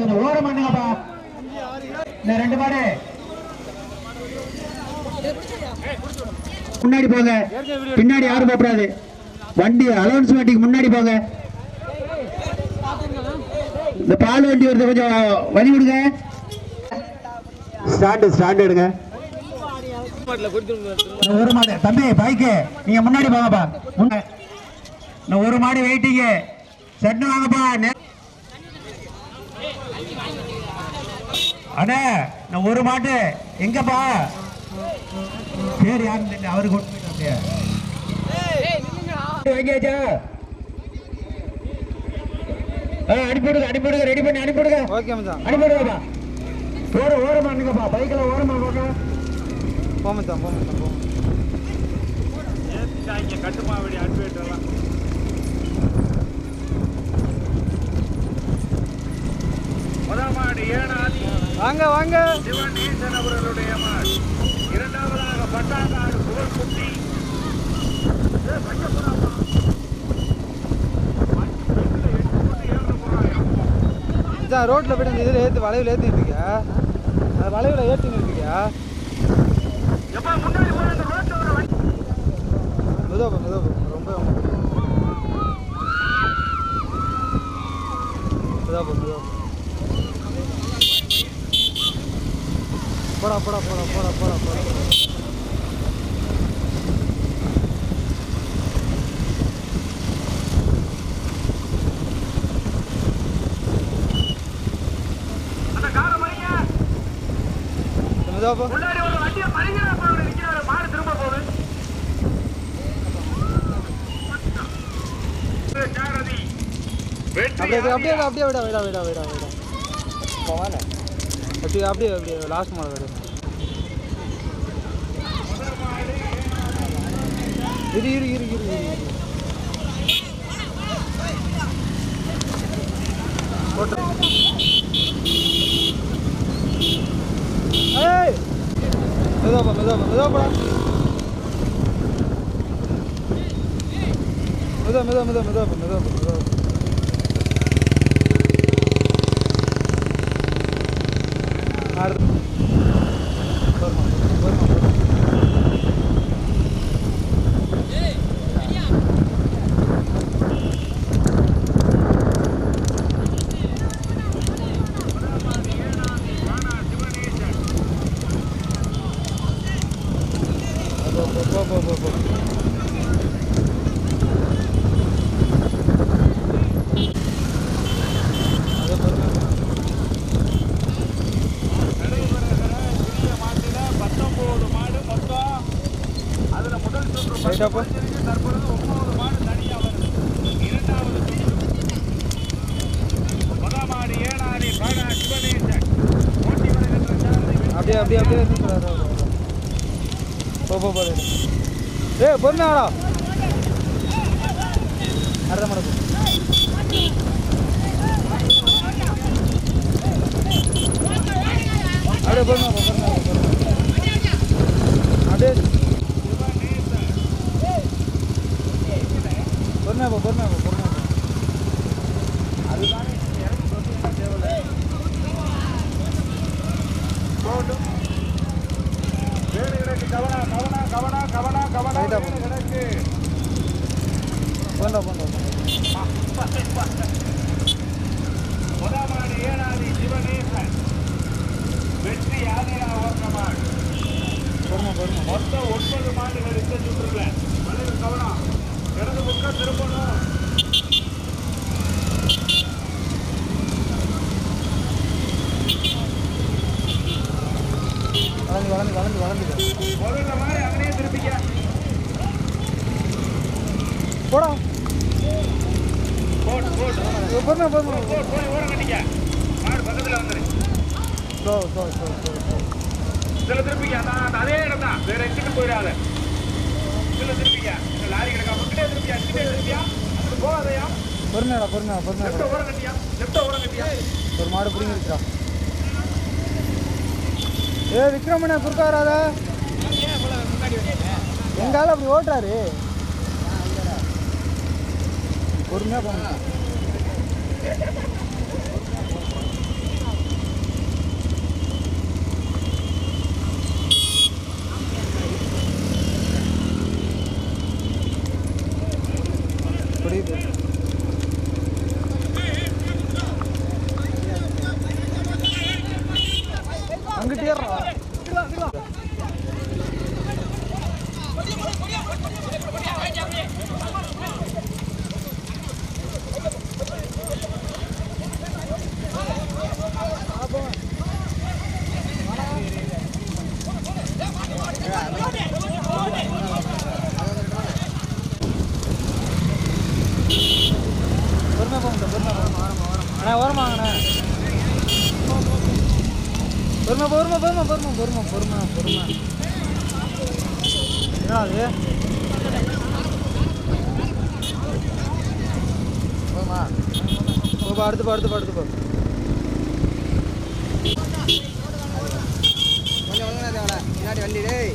கொஞ்சம் ஓரம் பண்ணுங்கப்பா இந்த ரெண்டு மாடு. முன்னாடி போங்க. பின்னாடி யாரும் போகக்கூடாது. வண்டி அலவன்ஸ் வண்டிக்கு முன்னாடி போங்க. இந்த பால் வண்டி வருது கொஞ்சம் வழி விடுங்க ஸ்டாண்டு ஸ்டாண்டு எடுங்க. ஒரு மாடு. தம்பி பைக்கு நீங்க முன்னாடி போங்கப்பா. முன்ன ஒரு மாடு வெயிட்டிங்க செட்டு வாங்கப்பா. அண்ணே இந்த ஒரு மாட்டு. எங்கப்பா? பேர் தெரியல அவரு கொண்டு போயிட்டு அப்படியே. வைங்கச்சா அனுப்பிவிடுங்க அனுப்பிவிடுங்க ரெடி பண்ணி மச்சான். அனுப்பிவிடுங்கப்பா ஓர ஓரமா இருங்கப்பா பைக்கில் ஓரமா போங்க போ மச்சான் போ மச்சான் போ கட்டுமாவடி அனுப்பிவிட்டுலாம் வாங்க வாங்க. சிவன் ஈசன் அவர்களுடைய இரண்டாவதாக புகழ்குட்டி மச்சான் ரோட்டில் போயிட்டு இந்த இதில் ஏற்றி வளைவில் ஏற்றிட்டு இருக்கியா? அது வளைவில் ஏற்றின்னு இருக்கியா? மெதுவா மெதுவா ரொம்ப போடா போடா போடா போடா போடா போடா. முன்னாடி ஒரு வண்டியை நிற்கிறாரு மாடு திரும்ப போகுது. அப்படியே அப்படியே அப்படியே விடா விடா விடா விடா விடா. போவானே அப்படியே அப்படியே அப்படியே லாஸ்ட் மாடல் விடு இரு இரு இரு இரு இரு இரு. போட்டு ஏய் மெதுவாப்பா மெதா மெதா மெதா மெதா மெதுவா மெதுவாப்பா மெதுவாப்பா மெதுவா அடுத்து போருமா போருமா போருமா போ போ போ போ போ அது பொறுமை பத்தொன்பது மாடு மொத்தம் அதுல முதல் சுற்று ரைட்டா போ தற்பொழுது ஒன்பது மாடு தனியா வருது இரண்டாவது சுற்று முதல் மாடு ஏனாடி பாடா சிவனேசன் போட்டி வருகின்ற ஷாப்பு. அப்படியே அப்படியே அப்படியே போ போ போ ஏய் பொறுமையாடா அரை மணி அப்படியே பொறுமையா போ பொறுமையா போ பொறுமையா அப்படியே பொறுமையா போ பொறுமையா போ பொறுமையா போ வேறு கிடக்கு Kavanaugh Kavanaugh Kavanaugh Kavanaugh Kavanaugh ரைட்டா போ. வேறு கிடக்கு போண்டா போண்டா போண்டா முதல் மாடு ஏனாடி சிவனேசன் வெற்றி ஆதிரா ஓட்டமாடு பொறுமை பொறுமை மொத்தம் ஒன்பது மாடுகள் இந்த சுற்றுல வளைவு கவனம் இடது பக்கம் திரும்பணும் போடா போட்டு போட்டு பொறுமை பொறுமை போட்டு போய் ஓரம் கட்டிக்க மாடு பக்கத்துல வந்துரு slow slow slow slow slow இதுல திருப்பிக்க அதான் அதே இடம் தான் வேற எங்கிட்டு போயிடாத இதுல திருப்பிக்க இந்த லாரி கிடக்கா முக்கிட்டே திருப்பியா அங்கிட்டே திருப்பியா அங்கிட்டு போகாதயா பொறுமையாடா பொறுமையா பொறுமையா லெஃப்ட் ஓரம் கட்டியா? லெஃப்ட் ஓரம் கட்டியா? ஒரு மாடு பிடிங்கிருச்சா ஏ விக்ரமண்ணா குறுக்கா வராதா. எங்கால அப்படி ஓட்டுறாரு. பொறுமையா போங்க. அண்ணா ஓரமாங்கண்ணா பொறுமை பொறுமை பொறுமை பொறுமை பொறுமை பொறுமை பொறுமை. என்ன அது போமா போ அடுத்து போ அடுத்து போ அடுத்து போ. முன்னாடி வண்டி டேய்.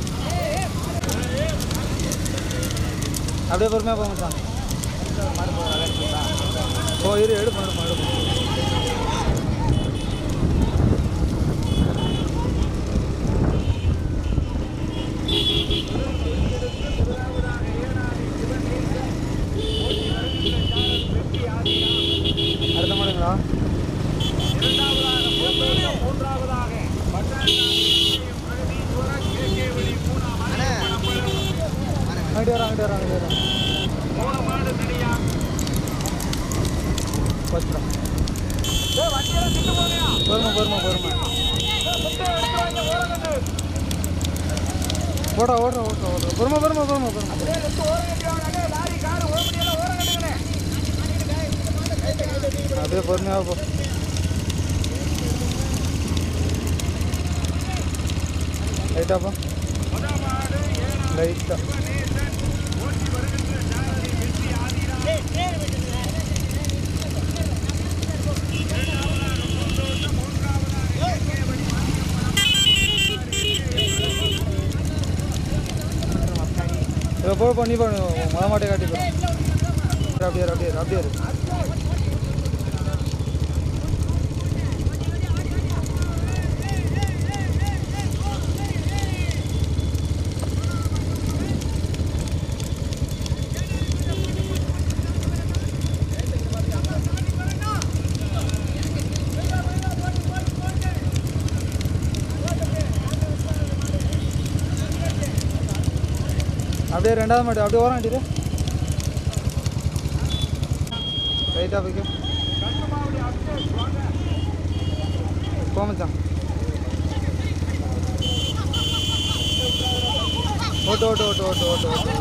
அப்படியே பொறுமையாக போக மாட்டான் போ இரு எடு பண்ணு அடுத்த மாடுங்களா? மூன்றாவதாக அங்கிட்டு வரோம் அங்கிட்டு வரோம் அங்கிட்டு வரோம் மூணு மாடு தனியா பத்திரம் ஏய், வண்டியெல்லாம் நின்று போறியா பொறுமை பொறுமை பொறுமை முட்டை எடுக்கிறாங்க ஓரங்கட்டு ஓடுறா ஓடுறா ஓடுறா ஓடுறா. பொறுமை பொறுமை பொறுமை பொறுமை. அப்படியே லெஃப்ட் பொறுமையாக போ. லைட்டாக போ பண்ணி பண்ணுவோம் மொத மாட்டே காட்டி போகிறோம் அப்படியே அப்படியே அப்படியே அப்படியே ரெண்டாவது மாட்டு அப்படியே ஓரம் கட்டிடு. ரைட்டாக போய்க்கு. போமச்சான் ஓட்டு ஓட்டு ஓட்டு ஓட்டு ஓட்டு ஓட்டு.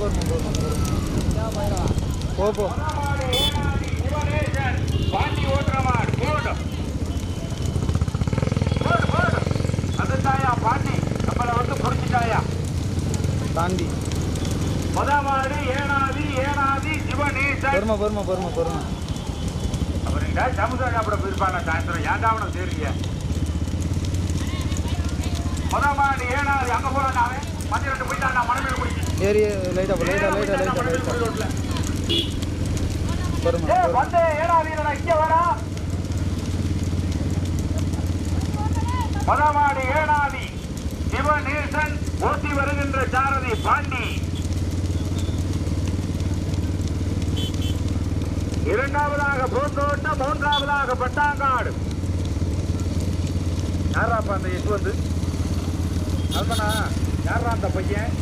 பொறுமை. போ போ. பாண்டி பாண்டி நம்மளை வந்து தாண்டி. பொறுமை பொறுமை பொறுமை பொறுமை. அவருங்க சமுதாய அப்படி போயிருப்பாங்க சாயந்தரம் ஏன்டா அவனை தெரியல முத மாடு ஏனாதி அங்க போறான் அவன் மத்திய போயிட்டான் மணமேல் குடிச்சு ஏறி லைட்டாக லைட்டாக லைட்டாக லைட்டாக லைட்டாக பொறுமை வந்து ஏனாதி இல்லடா இங்க வரா மதமாடி ஏனாதி சிவநேசன் ஓட்டி வருகின்ற சாரதி பாண்டி. இரண்டாவதாக பூந்தோட்டம் மூன்றாவதாக பட்டாங்காடு. யாராப்பா அந்த எட்டு வந்து? அல்மனா யாரா அந்த பையன்?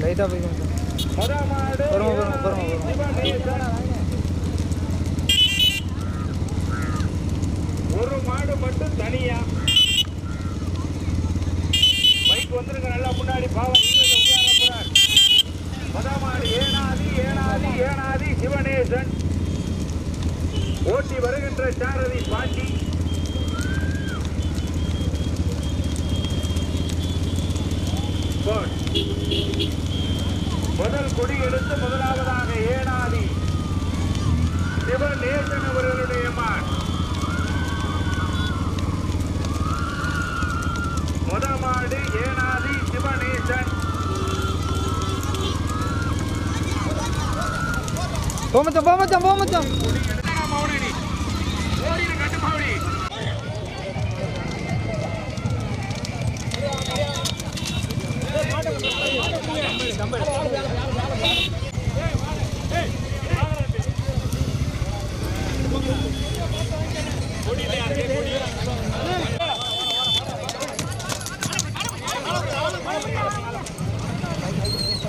லைட்டாக போய்க்கு மச்சான் மதமாடு பொறுமை, பொறுமை, பொறுமை, ஒரு மாடு மட்டும் தனியா? பைக் வந்துருங்க நல்லா முன்னாடி பாவம். இவங்க போறார். மதமாடு ஏனாதி ஏனாதி ஏனாதி சிவனேசன். ஓட்டி வருகின்ற சாரதி பாட்டி Good. முதல் கொடி எடுத்து முதலாவதாக ஏனாதி சிவநேசன் அவர்களுடைய மான் முதமாடு ஏனாதி சிவநேசன் போ மச்சான் போ மச்சான் போ மச்சான்